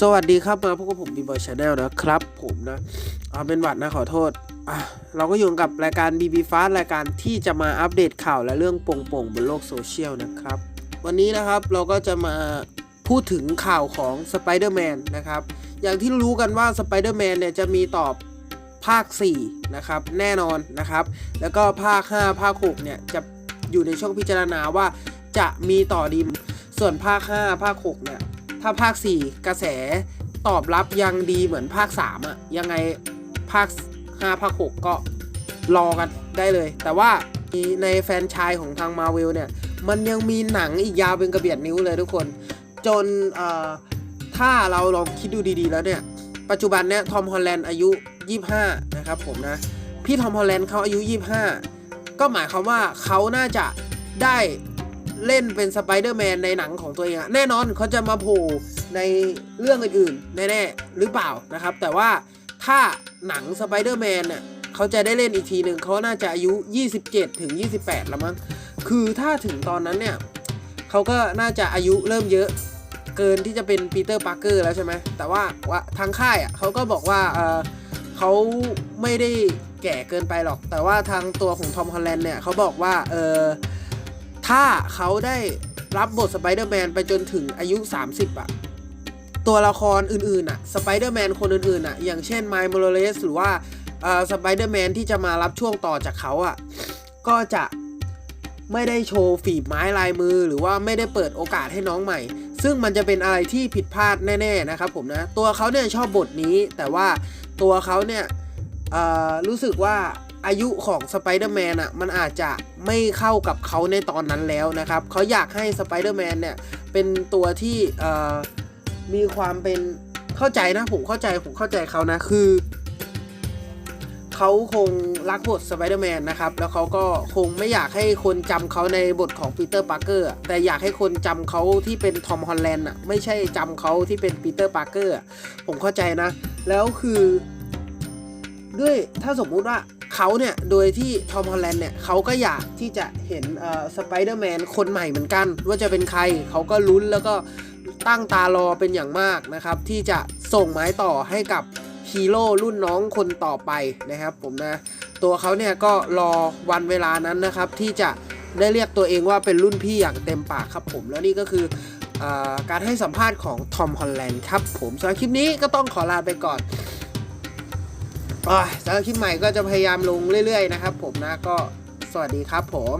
สวัสดีครับมาพบกับผมบีบอยชาแนลนะครับ ผมนะเอาเป็นหวัดนะขอโทษอะเราก็อยู่กับรายการ BB Fast รายการที่จะมาอัปเดตข่าวและเรื่องโป่งๆบนโลกโซเชียลนะครับ วันนี้นะครับเราก็จะมาพูดถึงข่าวของ Spider-Man นะครับ อย่างที่รู้กันว่า Spider-Man เนี่ยจะมีตอบภาค 4 นะครับ แน่นอนนะครับ แล้วก็ภาค 5 ภาค 6 เนี่ย จะอยู่ในช่วงพิจารณาว่าจะมีต่อดีมส่วนภาค 5 ภาค 6 เนี่ย ถ้าภาค 4 กระแสตอบรับยังดีเหมือนภาค 3อะยังไงภาค 5 ภาค 6 ก็รอกันได้เลย แต่ว่าในแฟนชายของทางมาเวลเนี่ย มันยังมีหนังอีกยาวเป็นกระเบียดนิ้วเลยทุกคน จนถ้าเราลองคิดดูดีๆแล้วเนี่ย ปัจจุบันเนี่ยทอมฮอลแลนด์อายุ 25 นะครับผมนะ พี่ทอมฮอลแลนด์เขาอายุ 25 ก็หมายความว่าเขาน่าจะได้ เล่นเป็นสไปเดอร์แมนในหนังของตัวเองอะแน่นอนเขาจะมาโผล่ในเรื่องอื่นๆ แน่ๆ หรือเปล่านะครับ แต่ว่าถ้าหนังสไปเดอร์แมนเนี่ยเขาจะได้เล่นอีกทีหนึ่งเขาน่าจะอายุ 27 ถึง 28 แล้วมั้ง คือถ้าถึงตอนนั้นเนี่ยเขาก็น่าจะอายุเริ่มเยอะเกินที่จะเป็นปีเตอร์ปาร์เกอร์แล้วใช่ไหม แต่ว่าว่าทางค่ายอะเขาก็บอกว่าเออเขาไม่ได้แก่เกินไปหรอก แต่ว่าทางตัวของทอมฮอลแลนด์เนี่ยเขาบอกว่าเออ ถ้าเขาได้รับบทสไปเดอร์แมนไปจนถึงอายุ 30อะตัวละครอื่นๆอะสไปเดอร์แมนคนอื่นๆอะอย่างเช่นไมล์โมโรเลสหรือว่าสไปเดอร์แมนที่จะมารับช่วงต่อจากเขาอะก็จะไม่ได้โชว์ฝีไม้ลายมือ หรือว่าไม่ได้เปิดโอกาสให้น้องใหม่ ซึ่งมันจะเป็นอะไรที่ผิดพลาดแน่ ๆ นะครับผมนะ ตัวเขาเนี่ยชอบบทนี้ แต่ว่าตัวเขาเนี่ยรู้สึกว่า อายุของสไปเดอร์แมนอะมันอาจจะไม่เข้ากับเขาในตอนนั้นแล้วนะครับเขาอยากให้สไปเดอร์แมนเนี่ยเป็นตัวที่มีความเป็นเข้าใจนะผมเข้าใจผมเข้าใจเขานะคือเขาคงรักบทสไปเดอร์แมนนะครับ แล้วเขาก็คงไม่อยากให้คนจำเขาในบทของปีเตอร์ปาร์เกอร์แต่อยากให้คนจำเขาที่เป็นทอมฮอลแลนด์อะไม่ใช่จำเขาที่เป็นปีเตอร์ปาร์เกอร์ผมเข้าใจนะ แล้วคือ ด้วยถ้าสมมุติว่า เขาเนี่ยโดยที่ทอมฮอลแลนด์เนี่ยเขาก็อยากที่จะเห็นสไปเดอร์แมนคนใหม่เหมือนกัน ว่าจะเป็นใครเขาก็ลุ้นแล้วก็ตั้งตารอเป็นอย่างมากนะครับ ที่จะส่งไม้ต่อให้กับฮีโร่รุ่นน้องคนต่อไปนะครับผมนะ ตัวเขาเนี่ยก็รอวันเวลานั้นนะครับ ที่จะได้เรียกตัวเองว่าเป็นรุ่นพี่อย่างเต็มปากครับผมแล้วนี่ก็คืออการให้สัมภาษณ์ของทอมฮอลแลนด์ครับผมสำหรับคลิปนี้ก็ต้องขอลาไปก่อน สำหรับคลิปใหม่ก็จะพยายามลงเรื่อยๆนะครับผมนะก็สวัสดีครับผม